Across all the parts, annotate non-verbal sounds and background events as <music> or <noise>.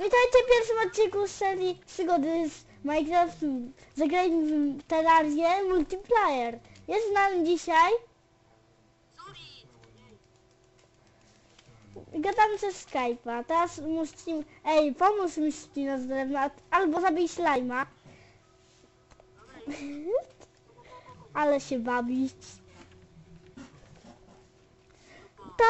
Witajcie w pierwszym odcinku z serii przygody z Minecraft. Zagrajmy w Terrarię Multiplayer. Jest z nami dzisiaj. Gadamy przez Skype'a. Teraz musimy... Ej, pomóż mi ścinać z drewna, albo zabij slajma. <laughs> Ale się bawić.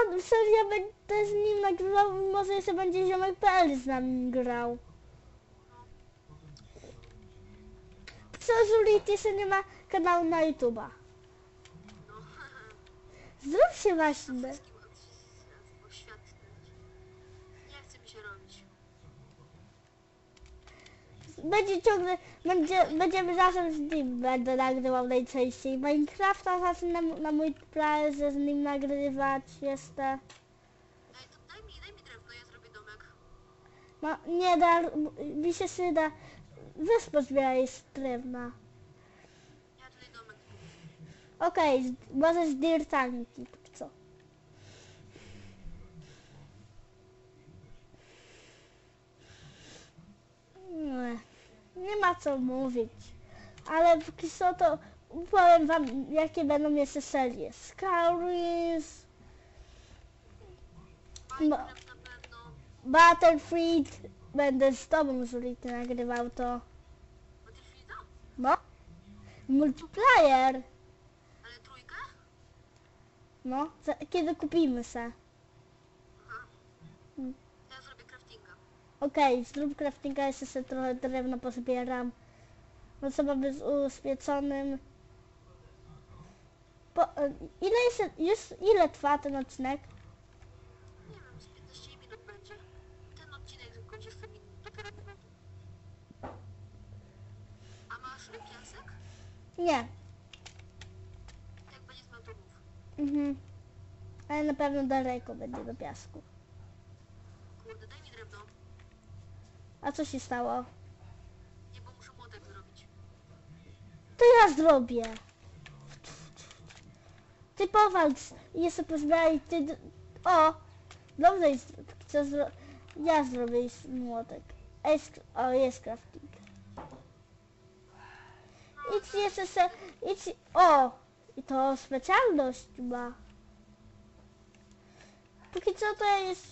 Ta seria będzie z nim nagrywał, może jeszcze będzie ziomek.pl z nami grał. Co Zulit jeszcze nie ma kanału na YouTube'a. Zrób się właśnie. wszystkim od- oświadczyć. Nie chce mi się robić. Będzie ciągle, będzie, będziemy razem z nim będę nagrywał najczęściej. Minecrafta zacznie na, na mój player z nim nagrywać jeszcze. Ej, to daj mi, daj mi drewno, ja zrobię domek. Ma, nie da, mi się przyda. Weź pozbieraj z drewna. Ja tutaj domek Okej, z- może z dirtami, co. Nie ma co mówić. Ale póki co to powiem wam, jakie będą jeszcze serie. Skyrims. Battlefield, będę z tobą, jeżeli ty nagrywał to. No? Multiplayer. Ale trójkę? No, kiedy kupimy se. Aha. Mm. To ja zrobię Okej, zrób craftinga, jeszcze sobie trochę drewna pozbieram. No co mamy z uspieconym. Po, e, ile jest, już, ile trwa ten odcinek? Nie wiem, z 15 minut będzie. Ten odcinek minut. A masz piasek? Nie. Jak będzie z motorów. Mhm. Ale na pewno daleko będzie do piasku. Kurde, daj mi drewno. A co się stało? Nie, bo muszę młotek zrobić. To ja zrobię. Ty powalcz i jeszcze pozbieraj ty... O! Dobrze jest. Co zro... Ja zrobię młotek. Jest... O, jest crafting. Idź jeszcze se... Idź... O! I to specjalność ma. Póki co to jest...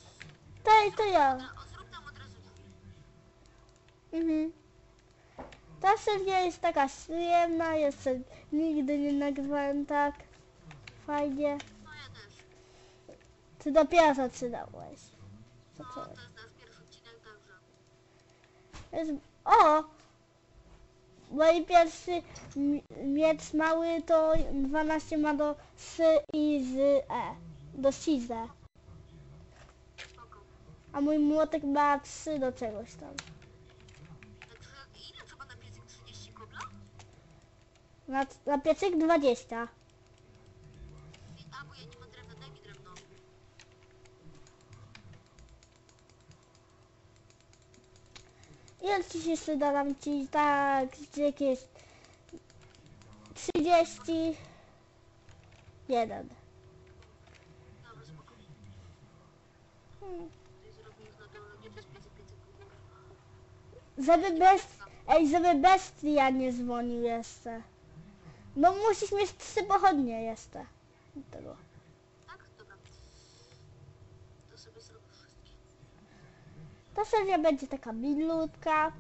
To, to ja. No, o, zrób tam od razu drzwi. Mhm. Ta seria jest taka przyjemna, jeszcze nigdy nie nagrywałem tak fajnie. No ja też. Ty dopiero zaczynałeś. No, Zacząłeś. to jest. O! Mój pierwszy mi- miecz mały to 12 ma do S i z E. Do Size. A mój młotek ma 3 do czegoś tam. Także ile trzeba na piecyk 30 kobla? Na, na piecyk 20. I- A, bo ja mam daj mi drewno. Ile ci się przyda dam ci tak jakieś 31. Dobra, spoko. Hmm. Nie. Żeby bez... Ej, żeby bestia nie dzwonił jeszcze. No musisz mieć trzy pochodnie jeszcze. Tego. Tak? Dobra. To sobie zrobię wszystkie. Ta seria będzie taka milutka.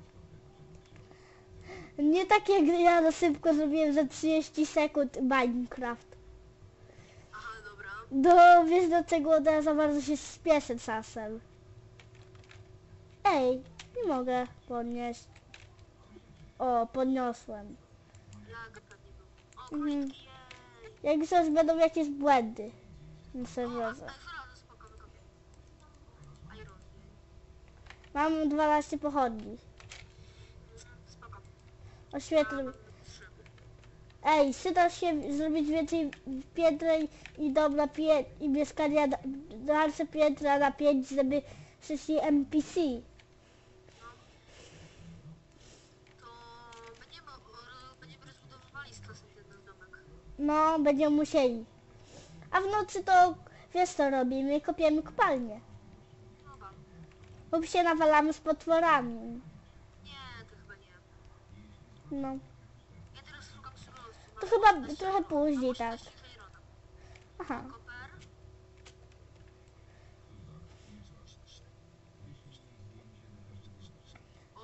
Nie tak jak ja na szybko zrobiłem za 30 sekund Minecraft. Aha, dobra. Do, wiesz dlaczego ja za bardzo się spieszę czasem. Ej, nie mogę podnieść. O, podniosłem. Laga pewnie Mhm. Jak coś będą jakieś błędy na serwerze. Mam 12 pochodni. Mm, trzy. Ej, przyda się zrobić więcej piętra i- dobra pie i mieszkania na- dalsze piętra na 5, żeby przyszli NPC. To będziemy, o, będziemy rozbudowywali z czasem ten nasz domek. No, będziemy musieli. A w nocy to wiesz co robimy? Kopiemy kopalnię. Dobra. Lub się nawalamy z potworami. Nie, to chyba nie. No. Ja teraz szukam surowców. To chyba 18 trochę później, tak. 18 Irona. Aha. Koper. O.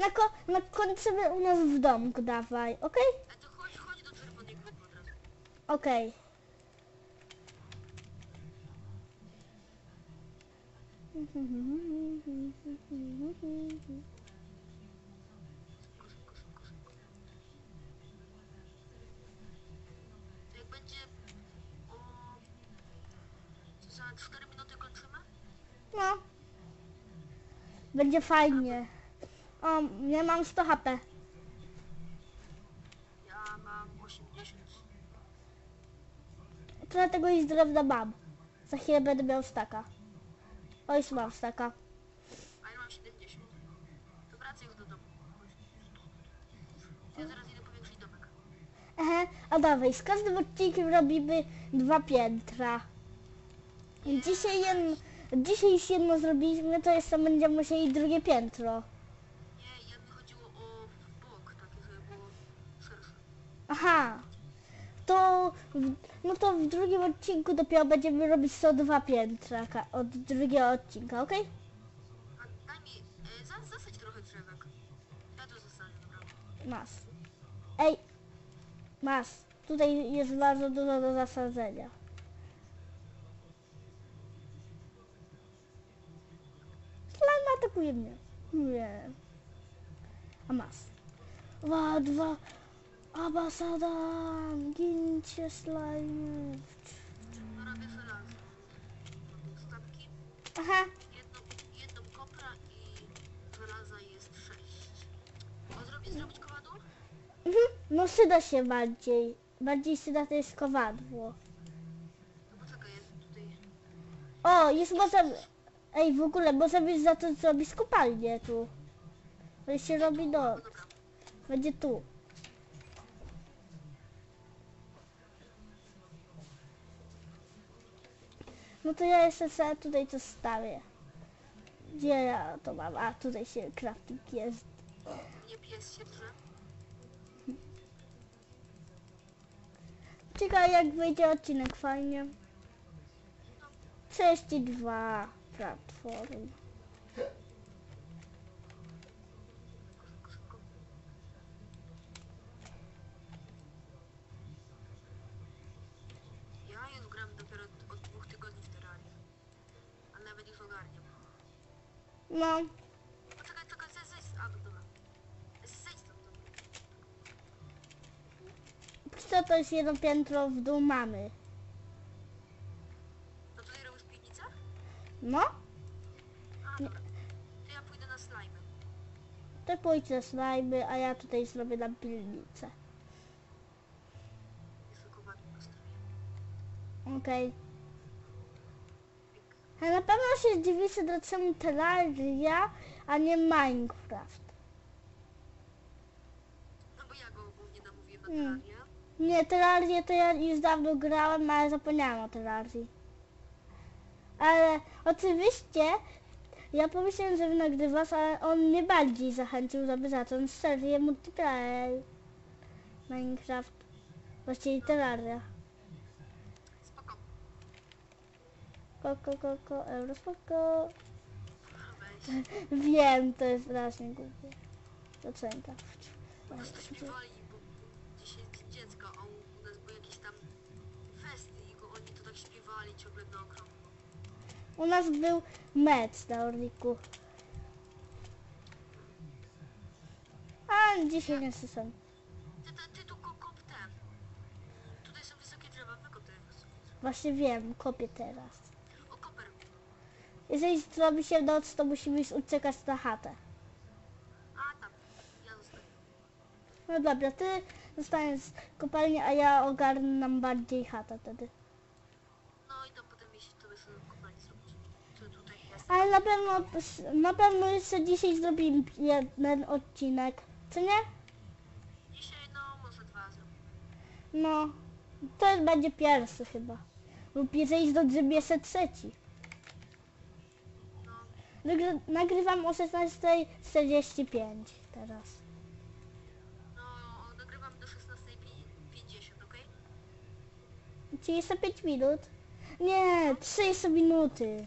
Na, ko- na kończymy u nas w domku, dawaj, okej? A to chodź, chodź do czerwonej grupy od razu. Okej. Jak będzie o... Za 4 minuty kończymy? No. Będzie fajnie. O, ja mam 100 HP. Ja mam 80. Trochę tego i drewna mam. Za chwilę będę miał staka. O, już mam staka. A ja mam 70. To wracaj już do domu. Ja zaraz idę powiększyć domek. Ehe, a dawaj, z każdym odcinkiem robimy dwa piętra. Dzisiaj, jedno, dzisiaj już jedno zrobiliśmy, to jeszcze będziemy musieli drugie piętro. Nie, ja mi chodziło o bok, takie, żeby było szersze. Aha, to, w- no to w drugim odcinku dopiero będziemy robić co dwa piętra ka- od drugiego odcinka, okej? A daj mi, za, zasadź trochę drzewek. Ja to zasadzę, dobra. Masz. Ej, masz. Tutaj jest bardzo dużo do zasadzenia. Slime atakuje mnie. Nie. A masz. Dwa, dwa. Abasadan, gincie slime. Robię żelazo. Stawki. Aha, Jedną, jedną kopra i żelaza jest sześć. O, zrobić, zrobić kowadło? mhm. no syda się bardziej. Bardziej syda to jest kowadło. No poczekaj, jest tutaj... O, już możemy... Ej, w ogóle możemy za to zrobić kopalnię tu. To się robi dobra. Będzie tu. No to ja jeszcze sobie tutaj to stawię. Gdzie ja to mam? A, tutaj się crafting jest. Mnie pies się drze. Ciekawe jak wyjdzie odcinek fajnie. 32 platform. No, Poczekaj, czekaj, zejdź, zejdź. A, no dobra. Zejdź tam, dobra. co to jest jedno piętro w dół mamy. No tutaj robisz piwnicę? No, A, dobra. To ja pójdę na slajmy. to pójdźcie slajmy, a ja tutaj zrobię nam pilnicę. Jest tylko ładnie postawię. Okej. A na pewno się zdziwicie, dlaczego Terraria, a nie Minecraft. No bo ja go ogólnie namówiłem na Mm. terrarię. Nie, Terrarię to ja już dawno grałem, ale zapomniałam o Terrarii. Ale oczywiście, ja pomyślałem, że nagrywasz, ale on mnie bardziej zachęcił, żeby zacząć serię multiplayer. Minecraft. Właściwie Terraria. Spoko. Koko, koko, euro, spoko. Weź. <laughs> Wiem, to jest strasznie głupie. Docenka. Po prostu śpiewali, bo dzisiaj dzień dziecka, a u nas tam i go oni to tak śpiewali ciągle. U nas był mecz na Orliku. A dzisiaj nie słyszę. Ty, ty, ty tu ko- kop ten. Tutaj są wysokie drzewa, wykop te wysokie drzewa. Właśnie wiem, kopię teraz. Jeżeli zrobi się noc, to musimy już uciekać na chatę. A, tam. Ja zostawię. No dobra, ty zostaniesz w kopalni, a ja ogarnę nam bardziej chatę wtedy. No i tam potem jeśli to sobie kopalni zrobić. Tu, tutaj jest. Ale na pewno, na pewno jeszcze dzisiaj zrobimy jeden odcinek. Co nie? Dzisiaj, no, może dwa zrobimy. No, to będzie pierwszy chyba. Lub jeżeli zdążymy jeszcze trzeci. Nagry- nagrywam o 16.45 teraz. No, nagrywam do 16.50, okej? Czyli jeszcze 5 minut? Nie, 3 jeszcze minuty.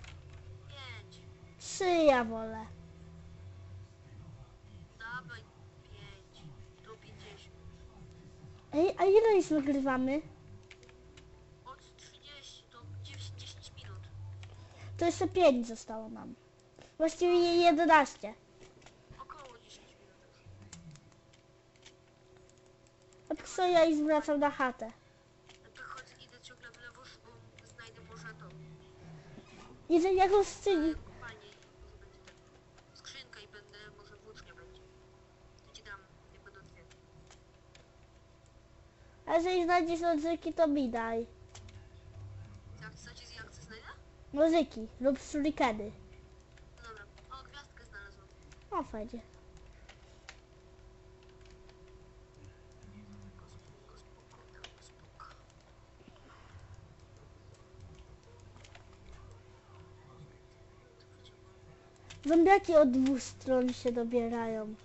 5. 3 ja wolę. Dawaj 5. Do 50. Ej, a ile już nagrywamy? Od 30 do 10, 10 minut. To jeszcze 5 zostało nam. Właściwie 11. Około 10 minut to co ja i zwracam na chatę. To chodź, idę ciągle w lewo, bo znajdę może to. Jeżeli będzie ten. Skrzynka i będę, może włócznia będzie. To ci dam, jak będą dwie. A jeżeli znajdziesz nożyki, to mi daj. Jak chcecie, jak chcę znajdę? Nożyki lub shurikeny. No dobra. O, gwiazdkę znalazłam. O, fajnie. Zombiaki od dwóch stron się dobierają.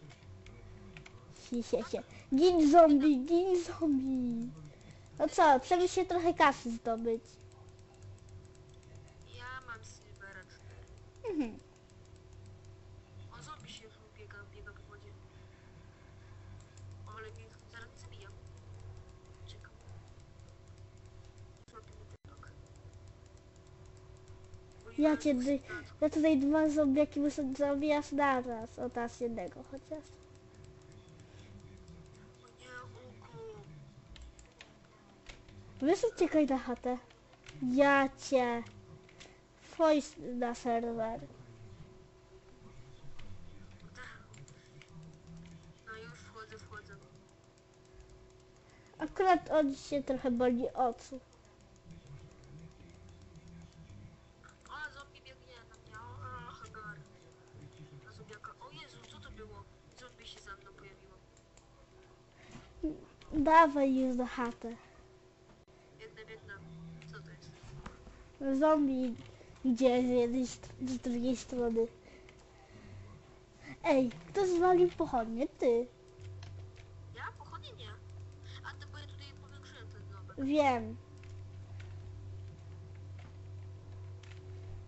Si, sie, sie. Gin zombie, gin zombie. No co, trzeba się trochę kasy zdobyć. Ja mam Silvera 4. Mhm. O, zombie się już biega, biega po wodzie. O, ale mnie zaraz mnie zabija. Czekam. Złapię mnie typek. Bo Ja cię. Ja tutaj dwa zombiaki muszę zabijać naraz. O, teraz jednego chociaż. Wiesz, uciekaj na chatę. Ja cię. Wchodź na serwer. No już wchodzę, wchodzę. Akurat on się trochę boli oczu. O, zombie biegnie na mnie. O, Hagar. Na zombiaka. O Jezu, co to było? Zombie się za mną pojawiło. Dawaj już na chatę. Biegnę, biegnę. Co to jest? Zombie idzie z jednej z drugiej strony. Ej, kto zwalił pochodnie? Ty. Ja? Pochodnie nie. A to bo ja tutaj powiększyłem ten domek. Wiem.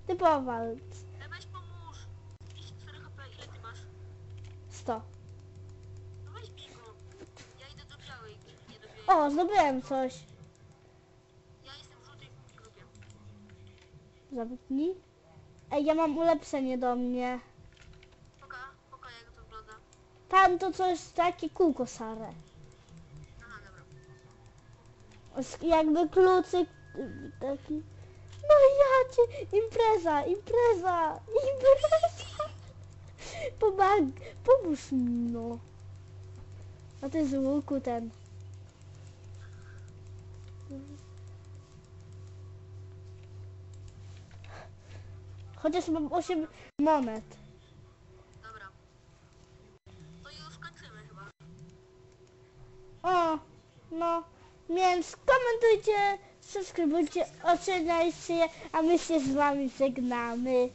Ty powalcz. E, weź pomóż. 54 HP, ile ty masz? 100. O, zdobyłem coś. Ja jestem w żółtej grupie. Zamknij. Ej, ja mam ulepszenie do mnie. Poka, poka jak to wygląda. Tam to coś takie kółko szare. Aha, dobra. Z- Jakby kluczyk y, taki. No ja cię, impreza, impreza, impreza. <laughs> Pomag, pomóż mi, no. A ty z łuku ten. Chociaż mam 8 monet. Dobra. To już kończymy chyba. O, no, więc komentujcie, subskrybujcie, oceniajcie, a my się z wami żegnamy.